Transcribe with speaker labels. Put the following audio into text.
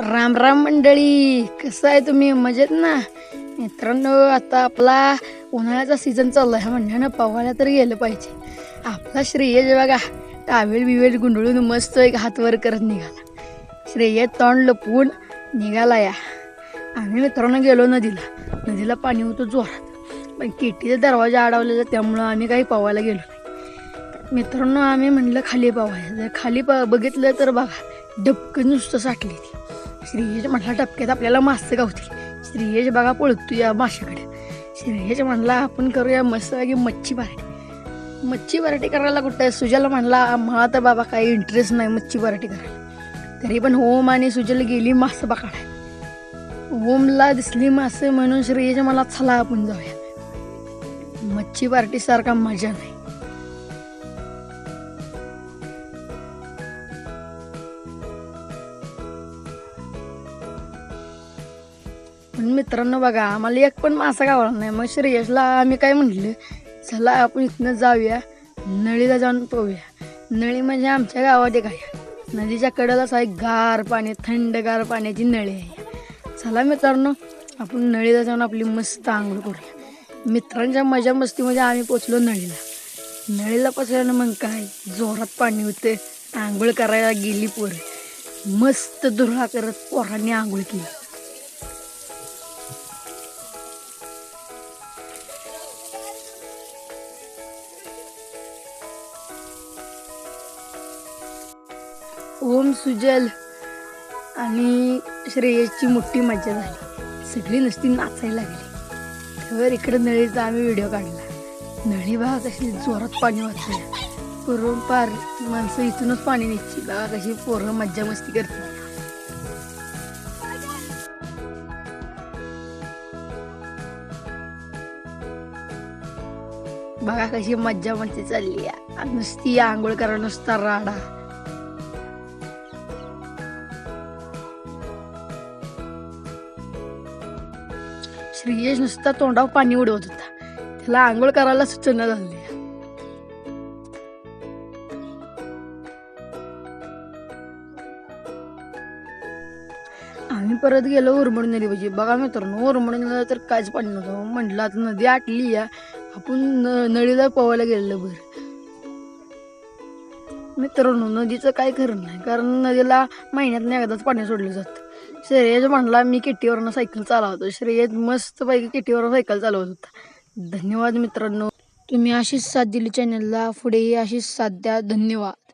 Speaker 1: राम राम मंडळी कसं आहे तुम्ही? मजेत ना? मित्रांनो आता आपला उन्हाळ्याचा सीझन चालला आहे म्हणण्यानं पवायला तर गेलं पाहिजे. आपला श्रेयज बघा टावेल बिवेल गुंडळून मस्त एक हात वर करत निघाला श्रेयस तोंड लपवून निघाला या. आम्ही मित्रांनो गेलो नदीला. नदीला पाणी होतं जोरात. पण केटीचा दरवाजा अडवलेला त्यामुळं आम्ही काही पवायला गेलो नाही. मित्रांनो आम्ही म्हणलं खाली पवायला. जर खाली प बघितलं तर बघा डबकं नुसतं साठली ती श्रीयश म्हटला टपक्यात आपल्याला मासे गावतील श्रीयश बघा पळतो या माशाकडे. श्रीयश म्हणला आपण करूया मस्तपैकी मच्छी पराठी. मच्छी पराठी करायला कुठं सुजल म्हणला मला तर बाबा काही इंटरेस्ट नाही मच्छी पराठी करायला. तरी पण होम आणि सुजल गेली मासं पकडायला. ओमला दिसली मासे म्हणून श्रीयश मला चला आपण जाऊया. मच्छी पार्टीसारखा मजा नाही. पण मित्रांनो बघा आम्हाला एक पण मासा गावला नाही. मग श्रेयसला आम्ही काय म्हटलं चला आपण इथनं जाऊया नळीला जाऊन पाहूया. नळी म्हणजे आमच्या गावात एक आहे. नदीच्या कडेलाच आहे गार पाणी थंडगार पाण्याची नळी आहे. चला मित्रांनो आपण नळीला जाऊन आपली मस्त आंघोळ करूया. मित्रांच्या मजा मस्तीमध्ये आम्ही पोचलो नळीला. नळीला पोचल्यानं मग काय जोरात पाणी होते आंघोळ करायला गेली पोरं. मस्त धुरा करत पोरांनी आंघोळ केली. ओम सुजल आणि श्रेयसची मोठी मजा झाली. सगळी नुसती नाचायला लागली. तेव्हा इकडे नळीचा आम्ही व्हिडिओ काढला. नळी बघा कशी जोरात पाणी वाचलं करून पार माणसं इथूनच पाणी न्यायची बाबा कशी पोरं मज्जा मस्ती करते बघा कशी मज्जा मस्ती चालली नुसती आंघोळ करा नुसता राडा. श्रीयश नुसता तोंडावर पाणी उडवत होता. त्याला आंघोळ करायला सूचना झाली आम्ही परत गेलो उरमणी नदी पाहिजे बघा मित्रांनो उरमणी नदीला तर काहीच पाणी नव्हतं. म्हटलं आता नदी आटली या. आपण न- नळीला पोवायला गेलेलं बरं. मित्रांनो नदीचं काय खरं नाही. कारण नदीला महिन्यात एकदाच पाणी सोडलं जातं. श्रेयज म्हणला मी केटीवरनं सायकल चालवतो श्रेयस मस्तपैकी केटीवर सायकल चालवत होता. धन्यवाद मित्रांनो. तुम्ही अशीच साथ दिली चॅनलला पुढेही अशीच साथ द्या. धन्यवाद.